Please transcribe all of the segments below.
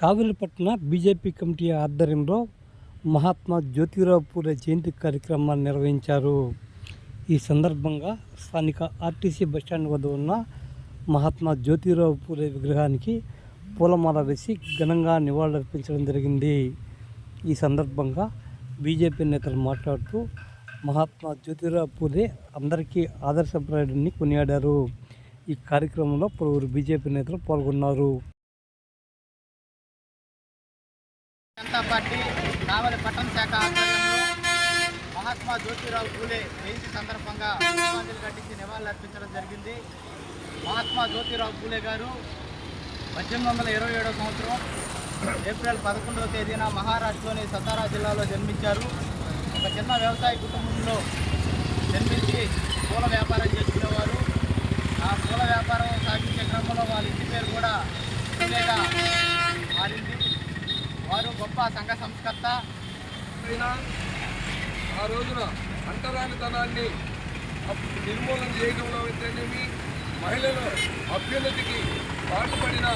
కావిలిపట్న BJP committee ఆధ్వర్యంలో మహాత్మా జ్యోతిరావు పూలే జయంతి కార్యక్రమాన్ని నిర్వహించారు. ఈ సందర్భంగా స్థానిక ఆర్టీసీ బస్టాండ్ వద్ద ఉన్న మహాత్మా జ్యోతిరావు పూలే విగ్రహానికి పూలమాల వేసి ఘనంగా నివాళులర్పించడం జరిగింది. ఈ సందర్భంగా బీజేపీ నేతలు మాట్లాడుతూ మహాత్మా జ్యోతిరావు పూలే అందరికీ ఆదర్శప్రాయుడిని కొనియాడారు. ఈ కార్యక్రమంలో పలువురు బీజేపీ నేతలు పాల్గొన్నారు. కావలి పట్టణ శాఖ ఆధ్వర్యంలో మహాత్మా జ్యోతిరావు పూలే జయంతి సందర్భంగా పుష్పాంజలి ఘటించి నివాళులు అర్పించడం జరిగింది. మహాత్మా జ్యోతిరావు పూలే గారు పద్దెనిమిది వందల ఇరవై ఏడవ సంవత్సరం ఏప్రిల్ పదకొండవ తేదీన మహారాష్ట్రలోని సతారా జిల్లాలో జన్మించారు. ఒక చిన్న వ్యవసాయ కుటుంబంలో జన్మించి పూల వ్యాపారం చేసుకునేవారు. ఆ పూల వ్యాపారం సాగించే క్రమంలో వాళ్ళ ఇంటి పేరు కూడా పూలేగా ఆ సంఘ సంస్కర్త అయినా ఆ రోజున అంటరానితనాన్ని అప్- నిర్మూలన చేయడంలో అయితేనేమి మహిళల అభ్యున్నతికి పాటుపడిన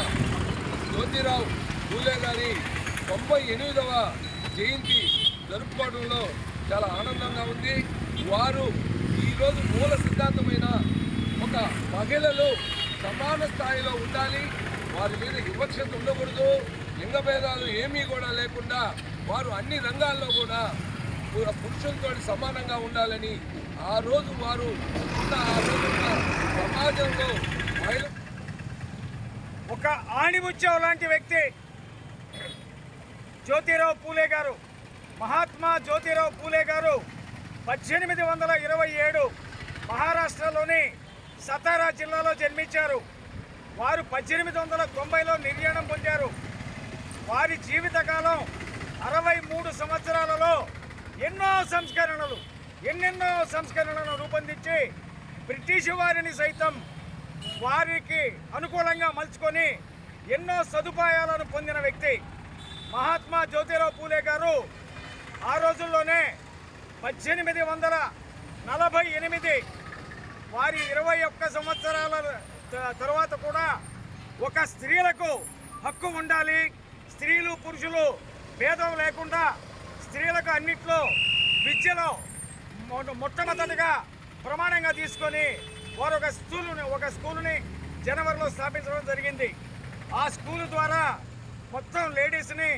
జ్యోతిరావు పూలే గారి తొంభై ఎనిమిదవ జయంతి జరుపుకోవడంలో చాలా ఆనందంగా ఉంది. వారు ఈరోజు మూల సిద్ధాంతమైన ఒక మహిళలు సమాన స్థాయిలో ఉండాలి. వారి మీద వివక్షత ఉండకూడదు. లింగ భేదాలు ఏమీ కూడా లేకుండా వారు అన్ని రంగాల్లో కూడా పురుషులతో సమానంగా ఉండాలని ఆ రోజు వారు ఆ రోజున్న సమాజంలో ఒక ఆణిముత్యం లాంటి వ్యక్తి జ్యోతిరావు పూలే గారు మహాత్మా జ్యోతిరావు పూలే గారు పద్దెనిమిది వందల ఇరవై ఏడు మహారాష్ట్రలోని సతారా జిల్లాలో జన్మించారు. వారు పద్దెనిమిది వందల తొంభైలో నిర్యాణం పొందారు. వారి జీవితకాలం అరవై మూడు సంవత్సరాలలో ఎన్నో సంస్కరణలు ఎన్నెన్నో సంస్కరణలను రూపొందించి బ్రిటిష్ వారిని సైతం వారికి అనుకూలంగా మలుచుకొని ఎన్నో సదుపాయాలను పొందిన వ్యక్తి మహాత్మా జ్యోతిరావు పూలే గారు. ఆ రోజుల్లోనే పద్దెనిమిది వందల నలభై ఎనిమిది వారి ఇరవై ఒక్క సంవత్సరాల తర్వాత కూడా ఒక స్త్రీలకు హక్కు ఉండాలి. స్త్రీలు పురుషులు భేదం లేకుండా స్త్రీలకు అన్నిట్లో విద్యలో మొట్టమొదటిగా ప్రమాణంగా తీసుకొని వారు ఒక స్కూలుని ఒక స్కూలుని జనవరిలో స్థాపించడం జరిగింది. ఆ స్కూల్ ద్వారా మొత్తం లేడీస్ని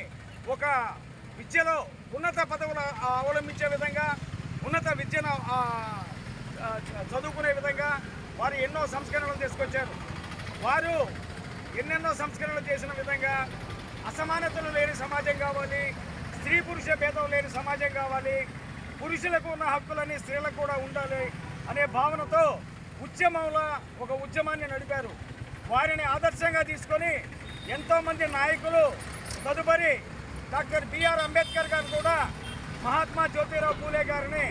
ఒక విద్యలో ఉన్నత పదవులు అవలంబించే విధంగా ఉన్నత విద్యను చదువుకునే విధంగా వారు ఎన్నో సంస్కరణలు తీసుకొచ్చారు. వారు ఎన్నెన్నో సంస్కరణలు చేసిన విధంగా అసమానతలు లేని సమాజం కావాలి స్త్రీ పురుష భేదం లేని సమాజం కావాలి పురుషులకు ఉన్న హక్కులని స్త్రీలకు కూడా ఉండాలి అనే భావనతో ఉద్యమంలో ఒక ఉద్యమాన్ని నడిపారు. వారిని ఆదర్శంగా తీసుకొని ఎంతోమంది నాయకులు తదుపరి డాక్టర్ బిఆర్ అంబేద్కర్ గారు కూడా మహాత్మా జ్యోతిరావు పూలే గారిని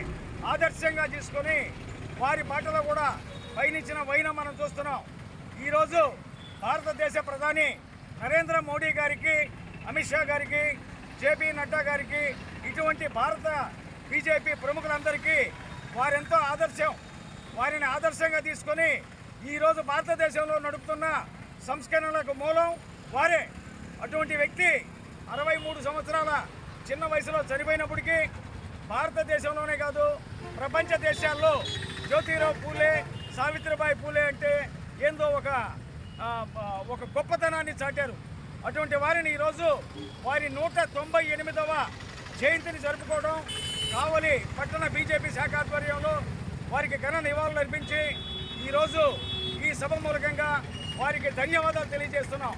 ఆదర్శంగా తీసుకొని వారి బాటలో కూడా పయనించిన వైన మనం చూస్తున్నాం. ఈరోజు భారతదేశ ప్రధాని నరేంద్ర మోడీ గారికి అమిత్ షా గారికి జేపీ నడ్డా గారికి ఇటువంటి భారత బీజేపీ ప్రముఖులందరికీ వారెంతో ఆదర్శం. వారిని ఆదర్శంగా తీసుకొని ఈరోజు భారతదేశంలో నడుపుతున్న సంస్కరణలకు మూలం వారే. అటువంటి వ్యక్తి అరవై మూడు సంవత్సరాల చిన్న వయసులో చనిపోయినప్పటికీ భారతదేశంలోనే కాదు ప్రపంచ దేశాల్లో జ్యోతిరావు పూలే సావిత్రిబాయి పూలే అంటే ఏందో ఒక ఒక గొప్పతనాన్ని చాటారు. అటువంటి వారిని ఈరోజు వారి నూట తొంభై ఎనిమిదవ జయంతిని జరుపుకోవడం కావలి పట్టణ బీజేపీ శాఖ ఆధ్వర్యంలో వారికి ఘన నివాళులు అర్పించి ఈరోజు ఈ సభ మూలకంగా వారికి ధన్యవాదాలు తెలియజేస్తున్నాం.